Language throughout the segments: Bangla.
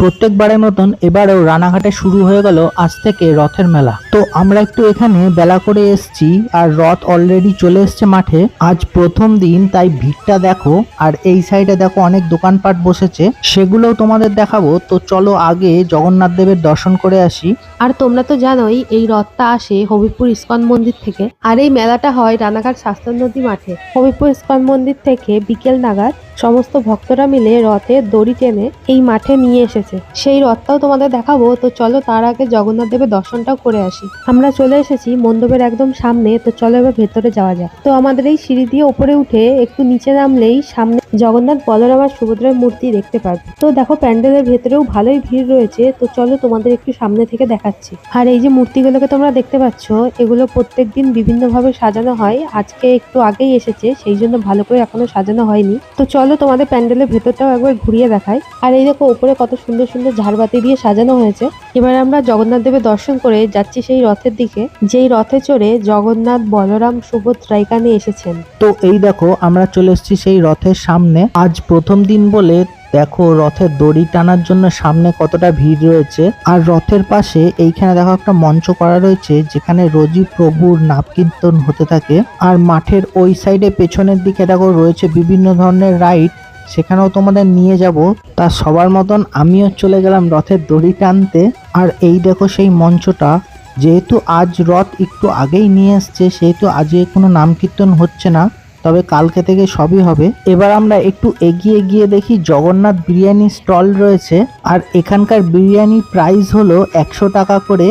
প্রত্যেকবারের মতন এবারেও রানাঘাটে শুরু হয়ে গেল আজ থেকে রথের মেলা। তো আমরা একটু এখানে বেলা করে এসছি আর রথ অলরেডি চলে এসছে মাঠে। আজ প্রথম দিন, তাই ভিড়টা দেখো। আর এই সাইডে দেখো অনেক দোকানপাট বসেছে। সেগুলোও তোমাদের দেখাবো। তো চলো আগে জগন্নাথ দেবের দর্শন করে আসি। আর তোমরা তো জানোই, এই রথটা আসে হবিপুর ইস্কন মন্দির থেকে। আর এই মেলাটা হয় রানাঘাট শাস্ত্র নদী মাঠে। হবিপুর ইস্কন মন্দির থেকে বিকেল নাগাদ। সমস্ত ভক্তরা মিলে রথে দড়ি টেনে এই মাঠে নিয়ে এসেছে। সেই রথটাও তোমাদের দেখাবো, তো চলো তার আগে জগন্নাথ দেবের দর্শনটাও করে আসি। আমরা চলে এসেছি মণ্ডপের একদম সামনে, তো চলো এবার ভেতরে যাওয়া যাক। তো আমাদের এই সিঁড়ি দিয়ে উপরে উঠে একটু নিচে নামলেই সামনে জগন্নাথ বলরাম আর সুভদ্রার মূর্তি দেখতে পারবে তো দেখো প্যান্ডেলের ভেতরেও ভালোই ভিড় রয়েছে, তো চলো তোমাদের একটু সামনে থেকে দেখাচ্ছি। আর এই যে মূর্তিগুলোকে তোমরা দেখতে পাচ্ছ, এগুলো প্রত্যেক দিন বিভিন্নভাবে সাজানো হয়। আজকে একটু আগেই এসেছে, সেই জন্য ভালো করে এখনও সাজানো হয়নি। তো চলো তোমাদের প্যান্ডেলের ভেতরটাও একবার ঘুরিয়ে দেখাই। আর এই দেখো, উপরে কত সুন্দর সুন্দর ঝাড়বাতি দিয়ে সাজানো হয়েছে। এবার আমরা জগন্নাথ দেবের দর্শন করে যাচ্ছি সেই রথের দিকে। যেই রথে চড়ে জগন্নাথ বলরাম সুভদ্রা এখানে এসেছেন। তো এই দেখো, আমরা চলে এসেছি সেই রথের সামনে। আজ প্রথম দিন বলে দেখো রথের দড়ি টানার জন্য সামনে কতটা ভিড় রয়েছে। আর রথের পাশে এইখানে দেখো একটা মঞ্চ করা রয়েছে, যেখানে রোজই প্রভুর নাম কীর্তন হতে থাকে। আর মাঠের ওই সাইডে পেছনের দিকে দেখো রয়েছে বিভিন্ন ধরনের রাইড। সেখানেও তোমাদের নিয়ে যাব। তা সবার মতন আমিও চলে গেলাম রথের দড়ি টানতে। আর এই দেখো সেই মঞ্চটা, যেহেতু আজ রথ একটু আগেই নিয়ে এসছে, সেহেতু আজকে কোনো নাম কীর্তন হচ্ছে না। তবে কালকে থেকে সবই হবে। এবার আমরা একটু এগিয়ে গিয়ে দেখি জগন্নাথ বিরিয়ানি স্টল রয়েছে, আর এখানকার বিরিয়ানি প্রাইস হলো একশো টাকা করে।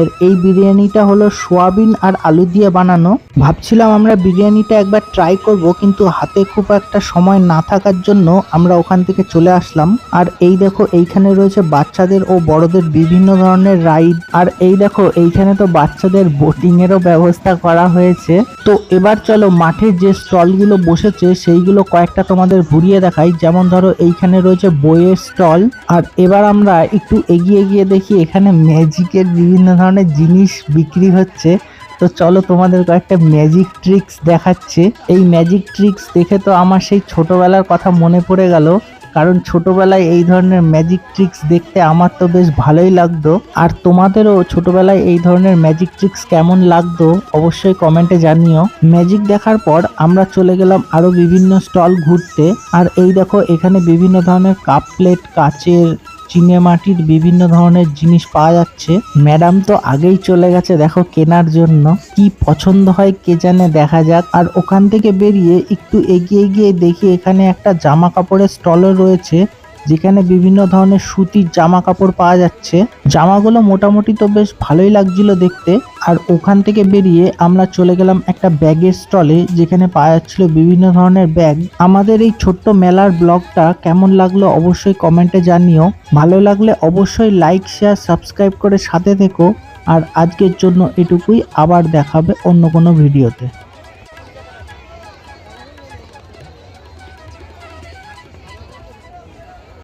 এর এই বিরিয়ানিটা হলো সোয়াবিন আর আলু দিয়ে বানানো। ভাবছিলাম আমরা বিরিয়ানিটা একবার ট্রাই করব, কিন্তু হাতে খুব একটা সময় না থাকার জন্য আমরা ওখান থেকে চলে আসলাম। আর এই দেখো, এইখানে রয়েছে বাচ্চাদের ও বড়দের বিভিন্ন ধরনের রাইড আর এই দেখো, এইখানে তো বাচ্চাদের বোটিং এরও ব্যবস্থা করা হয়েছে। তো এবার চলো মাঠে যে স্টলগুলো বসেছে, সেইগুলো কয়েকটা তোমাদের ঘুরিয়ে দেখাই। যেমন ধরো, এইখানে রয়েছে বইয়ের স্টল। আর এবার আমরা একটু এগিয়ে গিয়ে দেখি, এখানে ম্যাজিকের বিভিন্ন ধরনের জিনিস বিক্রি হচ্ছে। তো চলো তোমাদের কয়েকটা ম্যাজিক ট্রিক্স দেখাচ্ছে। এই ম্যাজিক ট্রিক্স দেখে তো আমার সেই ছোটবেলার কথা মনে পড়ে গেল। কারণ ছোটবেলায় এই ধরনের ম্যাজিক ট্রিক্স দেখতে আমার তো বেশ ভালোই লাগতো। আর তোমাদেরও ছোটবেলায় এই ধরনের ম্যাজিক ট্রিক্স কেমন লাগতো অবশ্যই কমেন্টে জানিও। ম্যাজিক দেখার পর আমরা চলে গেলাম আরও বিভিন্ন স্টল ঘুরতে। আর এই দেখো এখানে বিভিন্ন ধরনের কাপ প্লেট কাচের চিনে মাটির বিভিন্ন ধরনের জিনিস পাওয়া যাচ্ছে। ম্যাডাম তো আগেই চলে গেছে দেখো কেনার জন্য। কি পছন্দ হয় কে জানে দেখা যাক। আর ওখান থেকে বেরিয়ে একটু এগিয়ে গিয়ে দেখি এখানে একটা জামা কাপড়ের স্টলও রয়েছে। যেখানে বিভিন্ন ধরনের সুতির জামা কাপড় পাওয়া যাচ্ছে। জামাগুলো মোটামুটি তো বেশ ভালোই লাগছিল দেখতে। আর ওখান থেকে বেরিয়ে আমরা চলে গেলাম একটা ব্যাগের স্টলে, যেখানে পাওয়া যাচ্ছিল বিভিন্ন ধরনের ব্যাগ। আমাদের এই ছোট্ট মেলার ব্লগটা কেমন লাগল অবশ্যই কমেন্টে জানিও। ভালো লাগলে অবশ্যই লাইক, শেয়ার, সাবস্ক্রাইব করে সাথে থেকো। আর আজকের জন্য এটুকুই। আবার দেখাবে অন্য কোনো ভিডিওতে।